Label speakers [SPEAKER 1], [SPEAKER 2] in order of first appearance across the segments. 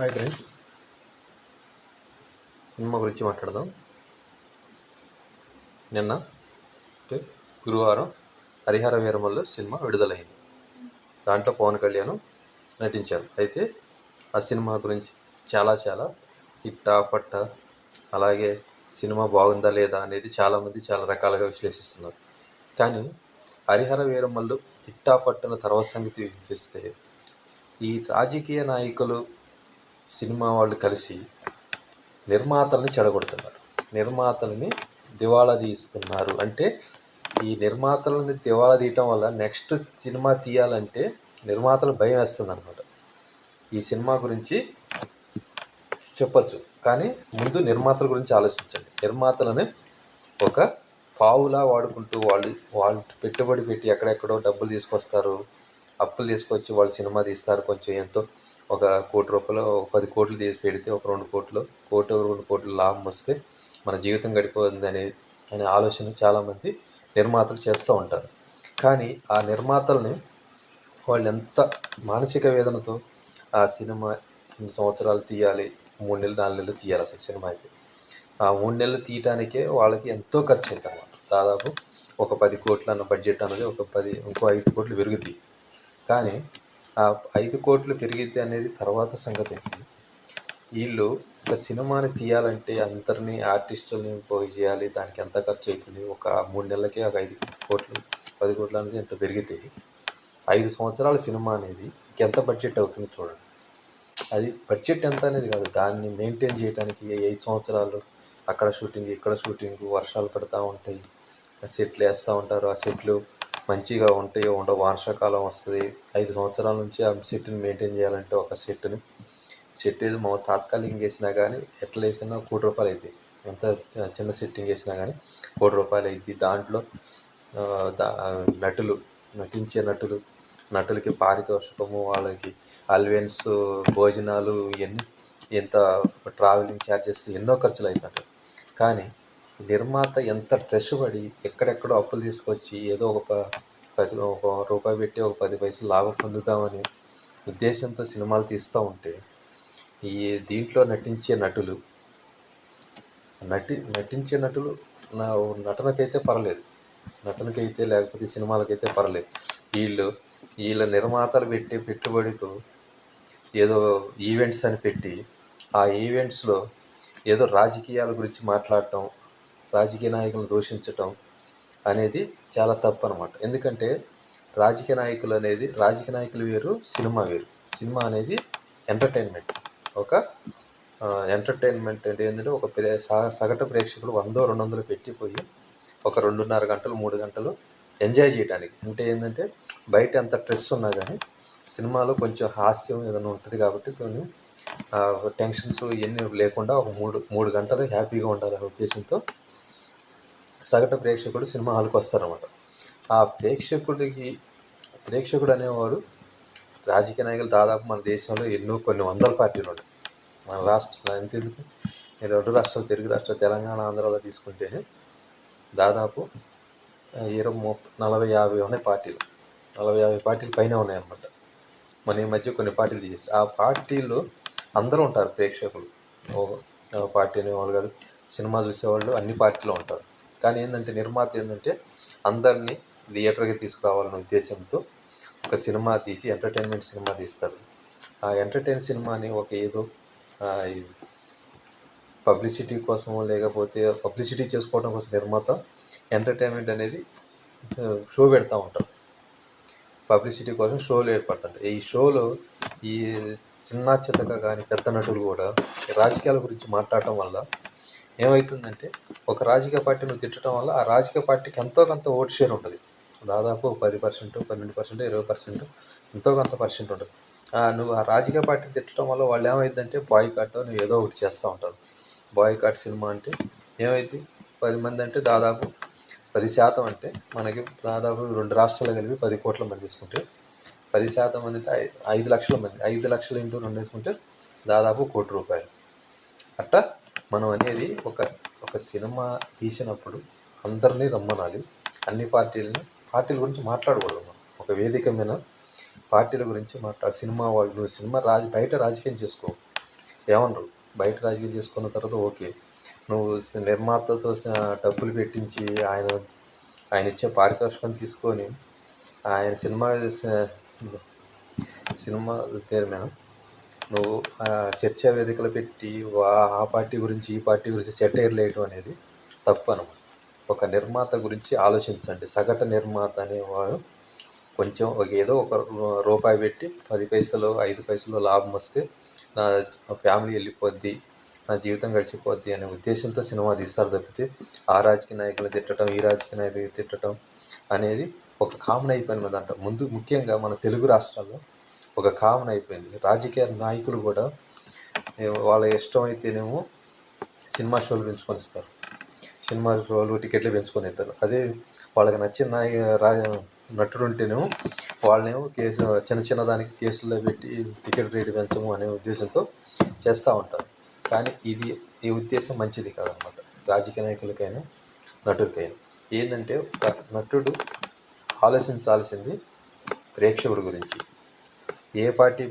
[SPEAKER 1] Hi friends cinema గురించి మాట్లాడదాం. నిన్న అంటే గురువారం హరిహర వీరమల్లో సినిమా విడుదలైంది. దాంట్లో పవన్ కళ్యాణ్ నటించారు. అయితే ఆ సినిమా గురించి చాలా చాలా ఇట్టా పట్ట అలాగే సినిమా బాగుందా లేదా అనేది చాలామంది చాలా రకాలుగా విశ్లేషిస్తున్నారు. కానీ హరిహర వీరమల్లు ఇట్టా పట్టన తర్వాత సంగతి విశ్లేషిస్తే ఈ రాజకీయ నాయకులు సినిమా వాళ్ళు కలిసి నిర్మాతల్ని చెడగొడుతున్నారు. నిర్మాతల్ని దివాళా తీస్తున్నారు అంటే ఈ నిర్మాతలని దివాళా తీయటం వల్ల నెక్స్ట్ సినిమా తీయాలంటే నిర్మాతలు భయం వేస్తుంది అనమాట ఈ సినిమా గురించి చెప్పచ్చు. కానీ ముందు నిర్మాతల గురించి ఆలోచించండి. నిర్మాతలని ఒక పావులా వాడుకుంటూ వాళ్ళు వాళ్ళు పెట్టుబడి పెట్టి ఎక్కడెక్కడో డబ్బులు తీసుకొస్తారు. అప్పులు తీసుకొచ్చి వాళ్ళు సినిమా తీస్తారు. కొంచెం ఎంతో ఒక కోటి రూపాయలు ఒక పది కోట్లు తీసి పెడితే ఒక రెండు కోట్లు కోటి రెండు కోట్లు లాభం వస్తే మన జీవితం గడిపోతుంది అనే అనే ఆలోచన చాలామంది నిర్మాతలు చేస్తూ ఉంటారు. కానీ ఆ నిర్మాతల్ని వాళ్ళు ఎంత మానసిక వేదనతో ఆ సినిమా ఇన్ని సంవత్సరాలు తీయాలి మూడు నెలలు నాలుగు నెలలు తీయాలి అసలు సినిమా అయితే. ఆ మూడు నెలలు తీయటానికే వాళ్ళకి ఎంతో ఖర్చు అవుతుంది అన్నమాట దాదాపు ఒక పది కోట్ల అన్న బడ్జెట్ అన్నది ఒక పది ఇంకో ఐదు కోట్లు పెరుగుతాయి. కానీ ఆ ఐదు కోట్లు పెరిగితే అనేది తర్వాత సంగతి వీళ్ళు ఒక సినిమాని తీయాలంటే అందరినీ ఆర్టిస్టులని పోయి చేయాలి దానికి ఎంత ఖర్చు అవుతుంది ఒక మూడు నెలలకే ఒక ఐదు కోట్లు పది కోట్లు అనేది ఎంత పెరిగితే ఐదు సంవత్సరాల సినిమా అనేది ఎంత బడ్జెట్ అవుతుంది చూడండి. అది బడ్జెట్ ఎంత అనేది కాదు దాన్ని మెయింటైన్ చేయడానికి ఐదు సంవత్సరాలు అక్కడ షూటింగ్ ఇక్కడ షూటింగ్ వర్షాలు పడుతూ ఉంటాయి సెట్లు వేస్తూ ఉంటారు. ఆ సెట్లు మంచిగా ఉంటాయో ఉండవు వర్షాకాలం వస్తుంది. ఐదు సంవత్సరాల నుంచి ఆ సెట్ని మెయింటైన్ చేయాలంటే ఒక సెట్ని సెట్ ఏదో మా తాత్కాలికంగా వేసినా కానీ ఎట్లా వేసినా కోటి రూపాయలు అవుతాయి ఎంత చిన్న సెట్టింగ్ వేసినా కానీ కోటి రూపాయలు అవుతుంది దాంట్లో దా నటులు నటించే నటులు నటులకి పారితోషికము వాళ్ళకి అల్వెన్స్ భోజనాలు ఇవన్నీ ఎంత ట్రావెలింగ్ ఛార్జెస్ ఎన్నో ఖర్చులు అవుతుంటాయి కానీ నిర్మాత ఎంత స్ట్రెస్ పడి ఎక్కడెక్కడో అప్పులు తీసుకొచ్చి ఏదో ఒక ప- పది ఒక రూపాయి పెట్టి ఒక పది పైసలు లాభం పొందుతామని ఉద్దేశంతో సినిమాలు తీస్తూ ఉంటే ఈ దీంట్లో నటించే నటులు నటి నటించే నటులు నా నటనకైతే పర్లేదు. నటనకైతే లేకపోతే సినిమాలకైతే పర్లేదు. వీళ్ళు వీళ్ళ నిర్మాతలు పెట్టే పెట్టుబడితో ఏదో ఈవెంట్స్ అని పెట్టి ఆ ఈవెంట్స్లో ఏదో రాజకీయాల గురించి మాట్లాడటం రాజకీయ నాయకులను దూషించటం అనేది చాలా తప్పు అనమాట ఎందుకంటే రాజకీయ నాయకులు అనేది రాజకీయ నాయకులు వేరు సినిమా వేరు. సినిమా అనేది ఎంటర్టైన్మెంట్. ఒక ఎంటర్టైన్మెంట్ అంటే ఏంటంటే ఒక ప్రే సగటు ప్రేక్షకులు వందో రెండు వందలు పెట్టిపోయి ఒక రెండున్నర గంటలు మూడు గంటలు ఎంజాయ్ చేయడానికి అంటే ఏంటంటే బయట ఎంత స్ట్రెస్ ఉన్నా కానీ సినిమాలో కొంచెం హాస్యం ఏదైనా ఉంటుంది కాబట్టి దాన్ని టెన్షన్స్ ఇవన్నీ లేకుండా ఒక మూడు మూడు గంటలు హ్యాపీగా ఉండాలనే ఉద్దేశంతో సగటు ప్రేక్షకుడు సినిమా హాల్కి వస్తారనమాట ఆ ప్రేక్షకుడికి ప్రేక్షకుడు అనేవాడు రాజకీయ నాయకులు దాదాపు మన దేశంలో ఎన్నో కొన్ని వందల పార్టీలు ఉంటాయి మన రాష్ట్రం ఎంతెందుకు ఈ రెండు రాష్ట్రాలు తెలుగు రాష్ట్రాలు తెలంగాణ ఆంధ్రాలో తీసుకుంటేనే దాదాపు ఇరవై ముప్పై నలభై యాభై ఉన్నాయి పార్టీలు. నలభై యాభై పార్టీలు పైన ఉన్నాయన్నమాట. మన ఈ మధ్య కొన్ని పార్టీలు తీసేసి ఆ పార్టీలు అందరూ ఉంటారు ప్రేక్షకులు. ఓ పార్టీ అనేవాళ్ళు కాదు సినిమా చూసేవాళ్ళు అన్ని పార్టీలో ఉంటారు. కానీ ఏంటంటే నిర్మాత ఏంటంటే అందరినీ థియేటర్కి తీసుకురావాలనే ఉద్దేశంతో ఒక సినిమా తీసి ఎంటర్టైన్మెంట్ సినిమా తీస్తారు. ఆ ఎంటర్టైన్ సినిమాని ఒక ఏదో పబ్లిసిటీ కోసమో లేకపోతే పబ్లిసిటీ చేసుకోవడం కోసం నిర్మాత ఎంటర్టైన్మెంట్ అనేది షో పెడతా ఉంటారు. పబ్లిసిటీ కోసం షోలు ఏర్పడుతుంటాయి ఈ షోలో ఈ చిన్న చితక కానీ పెద్ద నటులు కూడా రాజకీయాల గురించి మాట్లాడటం వల్ల ఏమవుతుందంటే ఒక రాజకీయ పార్టీని తిట్టడం వల్ల ఆ రాజకీయ పార్టీకి ఎంతో కొంత ఓట్ షేర్ ఉంటుంది. దాదాపు పది పర్సెంట్ పన్నెండు పర్సెంట్ ఇరవై పర్సెంట్ ఎంతో కొంత పర్సెంట్ ఉంటుంది. ఆ, నువ్వు ఆ రాజకీయ పార్టీని తిట్టడం వల్ల వాళ్ళు ఏమైందంటే బాయ్ కట్ నువ్వు ఏదో ఒకటి చేస్తూ ఉంటారు. బాయ్కాట్ సినిమా అంటే ఏమైంది? పది మంది అంటే దాదాపు పది శాతం అంటే మనకి దాదాపు రెండు రాష్ట్రాలు కలిపి పది కోట్ల మంది తీసుకుంటే పది శాతం మంది అంటే ఐదు లక్షల మంది ఐదు లక్షలు ఇంటూ రెండు వేసుకుంటే దాదాపు కోటి రూపాయలు. అట్టా? మనం అనేది ఒక ఒక సినిమా తీసినప్పుడు అందరినీ రమ్మనాలి. అన్ని పార్టీలని పార్టీల గురించి మాట్లాడకూడదు మనం. ఒక వేదిక మీద పార్టీల గురించి మాట్లాడు సినిమా వాళ్ళు నువ్వు సినిమా రాజ బయట రాజకీయం చేసుకో. ఏమనరు? బయట రాజకీయం చేసుకున్న తర్వాత ఓకే. నువ్వు నిర్మాతతో డబ్బులు పెట్టించి ఆయన ఆయన ఇచ్చే పారితోషికం తీసుకొని ఆయన సినిమా సినిమా పేరు మీద నువ్వు ఆ చర్చా వేదికలు పెట్టి ఆ పార్టీ గురించి ఈ పార్టీ గురించి సెటైర్లు వేయడం అనేది తప్పు అనమాట ఒక నిర్మాత గురించి ఆలోచించండి. సగటు నిర్మాత అనేవాడు కొంచెం ఒక ఏదో ఒక రూపాయి పెట్టి పది పైసలు ఐదు పైసలు లాభం వస్తే నా ఫ్యామిలీ వెళ్ళిపోద్ది నా జీవితం గడిచిపోద్ది అనే ఉద్దేశంతో సినిమా తీస్తారు తప్పితే ఆ రాజకీయ నాయకులు తిట్టడం ఈ రాజకీయ నాయకులు తిట్టడం అనేది ఒక కామన్ అయిపోయింది మీద అంట. ముందు ముఖ్యంగా మన తెలుగు రాష్ట్రాల్లో ఒక కామన్ అయిపోయింది. రాజకీయ నాయకులు కూడా వాళ్ళ ఇష్టం అయితేనేమో సినిమా షోలు పెంచుకొని ఇస్తారు. సినిమా షోలు టికెట్లు పెంచుకొని ఇస్తారు. అదే వాళ్ళకి నచ్చిన నాయ రా నటుడు ఉంటేనేమో వాళ్ళనేమో కేసు చిన్న చిన్న దానికి కేసుల్లో పెట్టి టికెట్ రేటు పెంచము అనే ఉద్దేశంతో చేస్తూ ఉంటారు. కానీ ఇది ఈ ఉద్దేశం మంచిది కాదనమాట. రాజకీయ నాయకులకైనా నటుడికైనా ఏంటంటే ఒక నటుడు ఆలోచించాల్సింది ప్రేక్షకుడి గురించి. ఏ పార్టీ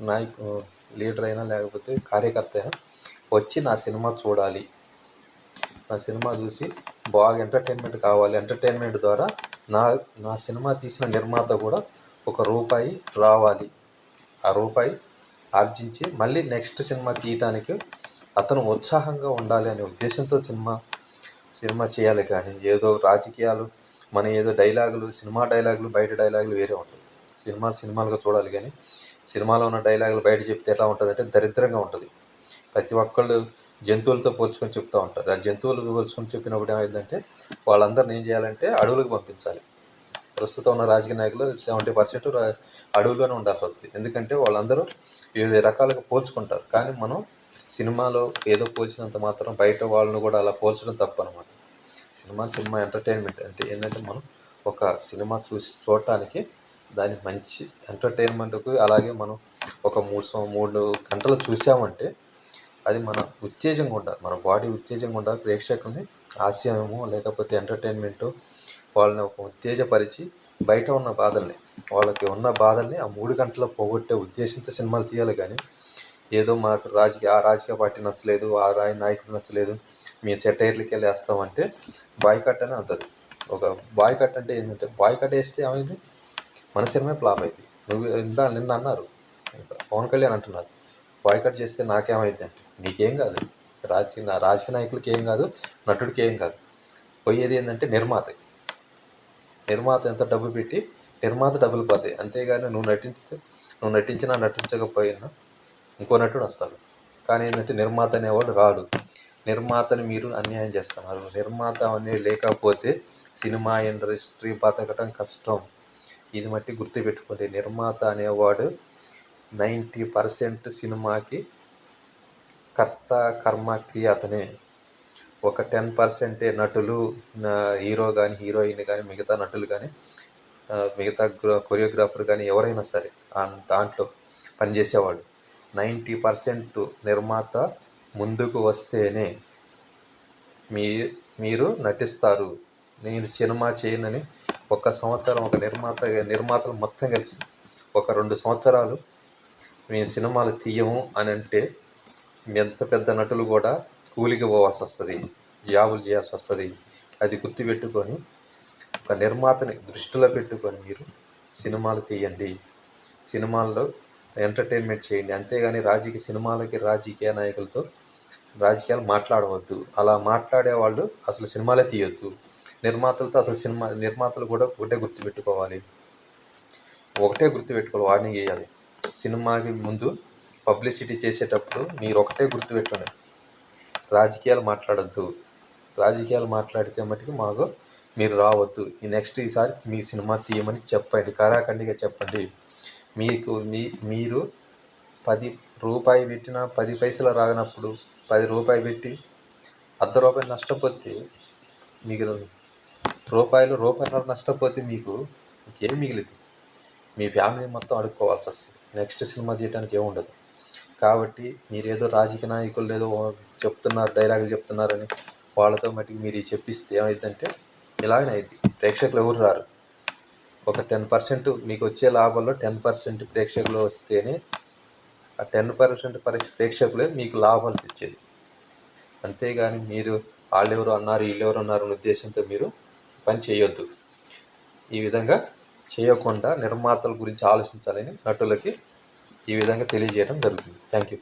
[SPEAKER 1] నాయకు లీడర్ అయినా లేకపోతే కార్యకర్త అయినా వచ్చి నా సినిమా చూడాలి. నా సినిమా చూసి బాగా ఎంటర్టైన్మెంట్ కావాలి. ఎంటర్టైన్మెంట్ ద్వారా నా నా సినిమా తీసిన నిర్మాత కూడా ఒక రూపాయి రావాలి. ఆ రూపాయి ఆర్జించి మళ్ళీ నెక్స్ట్ సినిమా తీయటానికి అతను ఉత్సాహంగా ఉండాలి అనే ఉద్దేశంతో సినిమా సినిమా చేయాలి కానీ ఏదో రాజకీయాలు మన ఏదో డైలాగులు సినిమా డైలాగులు బయట డైలాగులు వేరే ఉంటాయి. సినిమా సినిమాలుగా చూడాలి కానీ సినిమాలో ఉన్న డైలాగులు బయట చెప్తే ఎలా ఉంటుంది అంటే దరిద్రంగా ఉంటుంది. ప్రతి ఒక్కళ్ళు జంతువులతో పోల్చుకొని చెప్తూ ఉంటారు. ఆ జంతువులు పోల్చుకొని చెప్పినప్పుడు ఏమైందంటే వాళ్ళందరిని ఏం చేయాలంటే అడవులకు పంపించాలి. ప్రస్తుతం ఉన్న రాజకీయ నాయకులు సెవెంటీ పర్సెంట్ అడవుల్లోనే ఉండాల్సి వస్తుంది. ఎందుకంటే వాళ్ళందరూ వివిధ రకాలుగా పోల్చుకుంటారు. కానీ మనం సినిమాలో ఏదో పోల్చినంత మాత్రం బయట వాళ్ళని కూడా అలా పోల్చడం తప్పు అనమాట సినిమా సినిమా ఎంటర్టైన్మెంట్ అంటే ఏంటంటే మనం ఒక సినిమా చూసి చూడటానికి దాని మంచి ఎంటర్టైన్మెంట్కు అలాగే మనం ఒక మూడు సం- మూడు గంటలు చూసామంటే అది మన ఉత్తేజంగా ఉండాలి. మన బాడీ ఉత్తేజంగా ఉండాలి. ప్రేక్షకుల్ని హాస్యము లేకపోతే ఎంటర్టైన్మెంట్ వాళ్ళని ఒక ఉత్తేజపరిచి బయట ఉన్న బాధల్ని వాళ్ళకి ఉన్న బాధల్ని ఆ మూడు గంటలు పోగొట్టే ఉద్దేశంతో సినిమాలు తీయాలి కానీ ఏదో మాకు రాజకీయ ఆ రాజకీయ పార్టీ నచ్చలేదు ఆ రాయ నాయకుడు నచ్చలేదు మేము సెటైర్లకి వెళ్ళి వేస్తామంటే బాయ్కట్ అని అంటుంది ఒక బాయ్కట్ అంటే ఏంటంటే బాయ్కట్ వేస్తే ఏమైంది? మన సినిమా ఫ్లాప్ అయింది. నువ్వు ఇందా నిన్న అన్నారు. పవన్ కళ్యాణ్ అంటున్నారు. బాయ్కట్ చేస్తే నాకేమైంది అంటే నీకేం కాదు. రాజకీయ నా- రాజకీయ నాయకులకి ఏం కాదు నటుడికి ఏం కాదు. పోయేది ఏంటంటే నిర్మాత. నిర్మాత ఎంత డబ్బు పెట్టి నిర్మాత డబ్బులు పోతాయి. అంతేగాని నువ్వు నటించితే నువ్వు నటించినా నటించకపోయినా ఇంకో నటుడు వస్తాడు. కానీ ఏంటంటే నిర్మాత అనేవాడు రాడు. నిర్మాతని మీరు అన్యాయం చేస్తున్నారు. నిర్మాత అనేది లేకపోతే సినిమా ఇండస్ట్రీ బతకటం కష్టం. ఇది మట్టి గుర్తుపెట్టుకుంది నిర్మాత అనేవాడు నైంటీ పర్సెంట్ సినిమాకి కర్త కర్మ క్రియ అతనే. ఒక టెన్ పర్సెంటే నటులు హీరో కానీ హీరోయిన్ కానీ మిగతా నటులు కానీ మిగతా గ్రో- కొరియోగ్రాఫర్ కానీ ఎవరైనా సరే దాంట్లో పనిచేసేవాళ్ళు. నైంటీ పర్సెంట్ నిర్మాత ముందుకు వస్తేనే మీ మీరు నటిస్తారు. నేను సినిమా చేయనని ఒక సంవత్సరం ఒక నిర్మాత నిర్మాతలు మొత్తం కలిసి ఒక రెండు సంవత్సరాలు మేము సినిమాలు తీయము అని అంటే ఎంత పెద్ద నటులు కూడా కూలికి పోవాల్సి వస్తుంది జాబులు చేయాల్సి వస్తుంది. అది గుర్తుపెట్టుకొని ఒక నిర్మాతని దృష్టిలో పెట్టుకొని మీరు సినిమాలు తీయండి. సినిమాల్లో ఎంటర్టైన్మెంట్ చేయండి. అంతేగాని రాజకీయ సినిమాలకి రాజకీయ నాయకులతో రాజకీయాలు మాట్లాడవద్దు. అలా మాట్లాడే వాళ్ళు అసలు సినిమాలే తీయొద్దు. నిర్మాతలతో అసలు సినిమా నిర్మాతలు కూడా ఒకటే గుర్తుపెట్టుకోవాలి. ఒకటే గుర్తుపెట్టుకోవాలి వార్నింగ్ వేయాలి సినిమాకి ముందు పబ్లిసిటీ చేసేటప్పుడు మీరు ఒకటే గుర్తుపెట్టండి రాజకీయాలు మాట్లాడద్దు. రాజకీయాలు మాట్లాడితే మటుకు మాకు మీరు రావద్దు. ఈ నెక్స్ట్ ఈసారి మీ సినిమా తీయమని చెప్పండి. కరాఖండిగా చెప్పండి. మీకు మీ మీరు పది రూపాయి పెట్టినా పది పైసలు రానప్పుడు పది రూపాయి పెట్టి అర్ధ రూపాయలు నష్టపోతే మీకు రూపాయలు రూపాయలు నష్టపోతే మీకు ఇంకేం మిగిలింది మీ ఫ్యామిలీ మొత్తం అడుక్కోవాల్సి వస్తుంది నెక్స్ట్ సినిమా చేయడానికి ఏముండదు కాబట్టి మీరు ఏదో రాజకీయ నాయకులు ఏదో చెప్తున్నారు డైలాగులు చెప్తున్నారని వాళ్ళతో మటుకు మీరు చెప్పిస్తే ఏమైందంటే ఇలాగనే అయింది ప్రేక్షకులు ఎవరు రారు? ఒక టెన్ పర్సెంట్ మీకు వచ్చే లాభంలో టెన్ పర్సెంట్ ప్రేక్షకులు వస్తేనే ఆ టెన్ పర్సెంట్ ప్రేక్షకులే మీకు లాభాలు తెచ్చేది. అంతేగాని మీరు వాళ్ళెవరు అన్నారు వీళ్ళెవరు అన్నారు అనే ఉద్దేశంతో మీరు పని చేయొద్దు. ఈ విధంగా చేయకుండా నిర్మాతల గురించి ఆలోచించాలని నటులకి ఈ విధంగా తెలియజేయడం జరుగుతుంది. Thank you